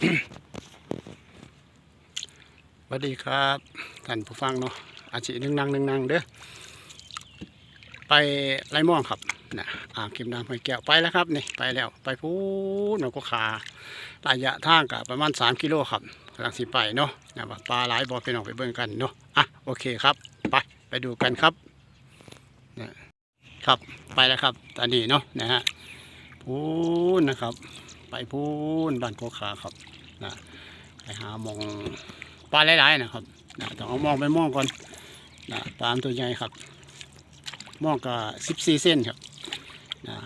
สวัสดีครับท่านผู้ฟังเนาะอาชีพนึ่งนางนึ่งนางเด้อไปไรม่วงครับนะอ่างเก็บน้ำห้วยแก้วไปแล้วครับนี่ไปแล้วไปพูนหนก็ขาระยะทางกับประมาณ 3 กิโลครับกำลังสิไปเนาะนะว่าปลาหลายบ่อไปน้องไปเบิ่งกันเนาะอะโอเคครับ ไปไปดูกันครับนะครับไปแล้วครับตอนนี้เนาะนะฮะพูนนะครับ ไปพูนบ้านโคขาครับนะไปหามองปลาหลายๆนะครับนะต้องเอามองไปมองก่อนนะปลาตัวใหญ่ครับมองก็สิบสี่เส้นครับนะ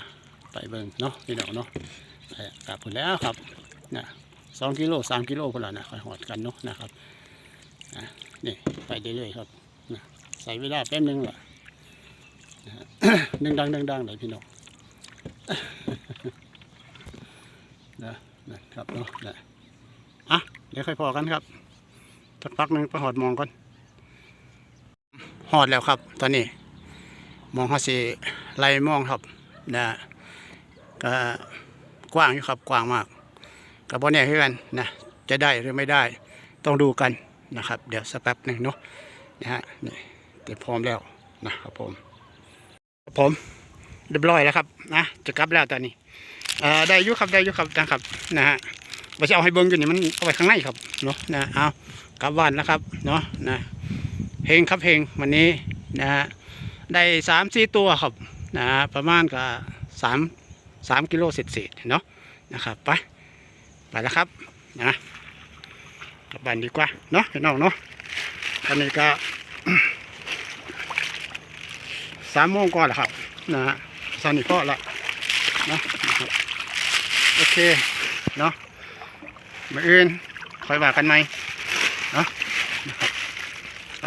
ไปเบิ่งเนาะพี่น้องเนาะกลับผลแล้วครับนะสองกิโลสามกิโลพนละนะคอยหอดกันเนาะนะครับนะนี่ไปเรื่อยๆครับนะใส่เวลาแป๊บนึงละนะฮะดึงดังดึงดังเลยพี่น้อง นะนะครับเนาะนะอะเดี๋ยวค่อยพอกันครับสักพักหนึ่งไปหอดมองก่อนหอดแล้วครับ ตอนนี้ มองเขาสิไล่มองครับนะก็กว้างอยู่ครับกว้างมากกับ่แน่คือกันนะจะได้หรือไม่ได้ต้องดูกันนะครับ เดี๋ยวสักแป๊บหนึ่งเนาะนะฮะนี่เตรียมพร้อมแล้วนะครับผมผมเรียบร้อยแล้วครับนะจะกลับแล้วตอนนี้ อ่อได้ยุครับได้ยุครับนะครับนะฮะว่าจะเอาให้เบิ้งอยู่นี่มันเอาไว้ข้างในครับเนาะนะเอากลับบ้านแล้วครับเนาะนะเพลงครับเพลงวันนี้นะฮะได้สามสี่ตัวครับนะฮะประมาณกับสามสามกิโลเศษๆเนาะนะครับไปไปแล้วครับนะกลับบ้านดีกว่าเนาะพี่น้องเนาะตอนนี้ก็สามโมงก่อนแล้วครับนะฮะตอนนี้ก็ละ เนาะโอเคเนาะมาอื่นคอยว่ากันไหมเนาะนะครับ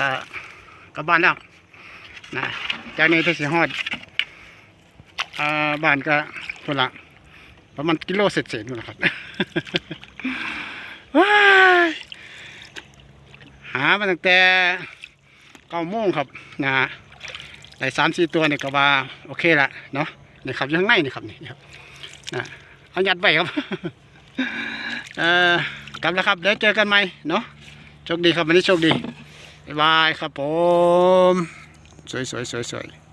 ากลับบ้านแล้วนะจากนี้ที่สิฮอดอ่าบ้านก็คนละประมาณกิโลเศษๆนู่นแหละครับว้ายหามาตั้งแต่เก้าโมงครับนะได้สามสี่ตัวเนี่ยก็ว่าโอเคละเนาะ นี่ครับอยู่ข้างในนี่ครับนี่ครับนะเอายัดไปครับเอ่อกลับแล้วครับเดี๋ยวเจอกันใหม่เนาะโชคดีครับวันนี้โชคดีบายบายครับผม สวยสวยสวยสวย